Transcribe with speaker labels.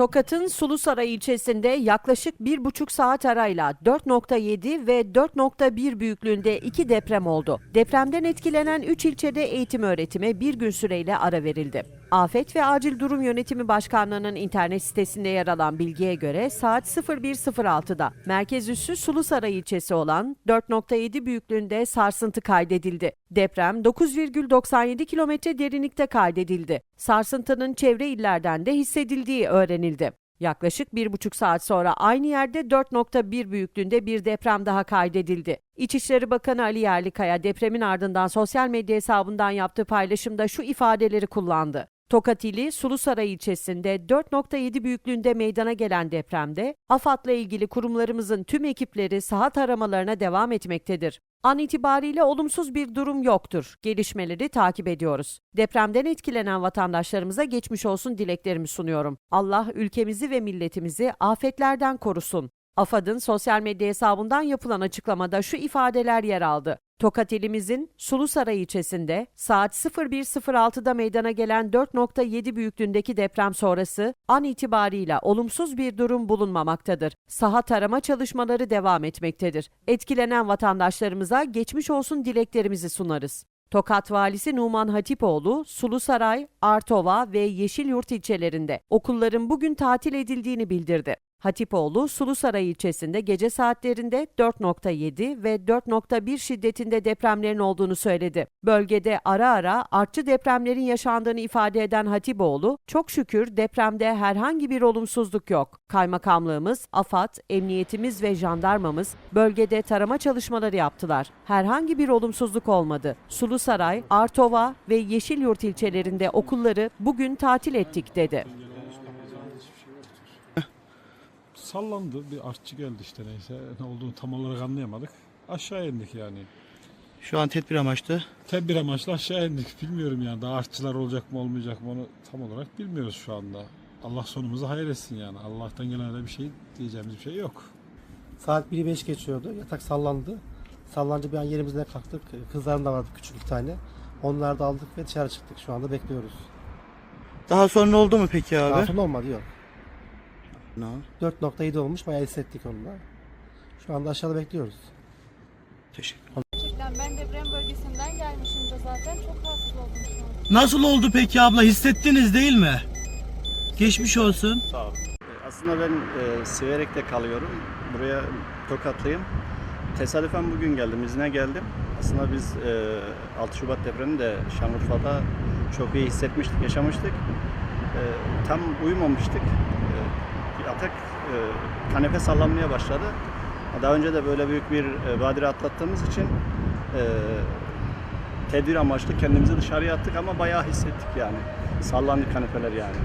Speaker 1: Tokat'ın Sulusaray ilçesinde yaklaşık bir buçuk saat arayla 4.7 ve 4.1 büyüklüğünde iki deprem oldu. Depremden etkilenen 3 ilçede eğitim öğretime bir gün süreyle ara verildi. Afet ve Acil Durum Yönetimi Başkanlığı'nın internet sitesinde yer alan bilgiye göre saat 01.06'da merkez üssü Sulusaray ilçesi olan 4.7 büyüklüğünde sarsıntı kaydedildi. Deprem 9,97 kilometre derinlikte kaydedildi. Sarsıntının çevre illerden de hissedildiği öğrenildi. Yaklaşık bir buçuk saat sonra aynı yerde 4.1 büyüklüğünde bir deprem daha kaydedildi. İçişleri Bakanı Ali Yerlikaya depremin ardından sosyal medya hesabından yaptığı paylaşımda şu ifadeleri kullandı. Tokat ili Sulusaray ilçesinde 4.7 büyüklüğünde meydana gelen depremde AFAD'la ilgili kurumlarımızın tüm ekipleri saha taramalarına devam etmektedir. An itibariyle olumsuz bir durum yoktur. Gelişmeleri takip ediyoruz. Depremden etkilenen vatandaşlarımıza geçmiş olsun dileklerimi sunuyorum. Allah ülkemizi ve milletimizi afetlerden korusun. AFAD'ın sosyal medya hesabından yapılan açıklamada şu ifadeler yer aldı. Tokat ilimizin Sulusaray ilçesinde saat 01.06'da meydana gelen 4.7 büyüklüğündeki deprem sonrası an itibarıyla olumsuz bir durum bulunmamaktadır. Saha tarama çalışmaları devam etmektedir. Etkilenen vatandaşlarımıza geçmiş olsun dileklerimizi sunarız. Tokat Valisi Numan Hatipoğlu, Sulusaray, Artova ve Yeşilyurt ilçelerinde okulların bugün tatil edildiğini bildirdi. Hatipoğlu, Sulusaray ilçesinde gece saatlerinde 4.7 ve 4.1 şiddetinde depremlerin olduğunu söyledi. Bölgede ara ara artçı depremlerin yaşandığını ifade eden Hatipoğlu, çok şükür depremde herhangi bir olumsuzluk yok. Kaymakamlığımız, AFAD, emniyetimiz ve jandarmamız bölgede tarama çalışmaları yaptılar. Herhangi bir olumsuzluk olmadı. Sulusaray, Artova ve Yeşilyurt ilçelerinde okulları bugün tatil ettik dedi.
Speaker 2: Sallandı. Bir artçı geldi işte neyse. Ne olduğunu tam olarak anlayamadık. Aşağı indik yani.
Speaker 3: Şu an tedbir amaçlı.
Speaker 2: Tedbir amaçlı aşağı indik. Bilmiyorum yani daha artçılar olacak mı olmayacak mı onu tam olarak bilmiyoruz şu anda. Allah sonumuzu hayır etsin yani. Allah'tan gelen öyle bir şey diyeceğimiz bir şey yok.
Speaker 4: Saat 1'i 5 geçiyordu. Yatak sallandı. Sallanınca bir an yerimizden kalktık. Kızlarım da vardı küçük bir tane. Onları da aldık ve dışarı çıktık. Şu anda bekliyoruz.
Speaker 3: Daha sonra oldu mu peki abi?
Speaker 4: Daha sonra olmadı yok.
Speaker 3: Ne?
Speaker 4: 4.7 olmuş. Bayağı hissettik onu da. Şu anda aşağıda bekliyoruz.
Speaker 3: Teşekkür
Speaker 5: Gerçekten ben deprem bölgesinden gelmişim de zaten çok rahatsız oldum şu an.
Speaker 6: Nasıl oldu peki abla? Hissettiniz değil mi? Geçmiş olsun.
Speaker 7: Aslında ben e, Siverek'te kalıyorum. Buraya Tokatlıyım. Tesadüfen bugün geldim, izne geldim. Aslında biz e, 6 Şubat depremini de Şanlıurfa'da çok iyi hissetmiştik, yaşamıştık. E, tam uyumamıştık. E, yatak e, kanepe sallanmaya başladı. Daha önce de böyle büyük bir e, badire atlattığımız için e, tedbir amaçlı kendimizi dışarıya attık ama bayağı hissettik yani. Sallandı kanepeler yani.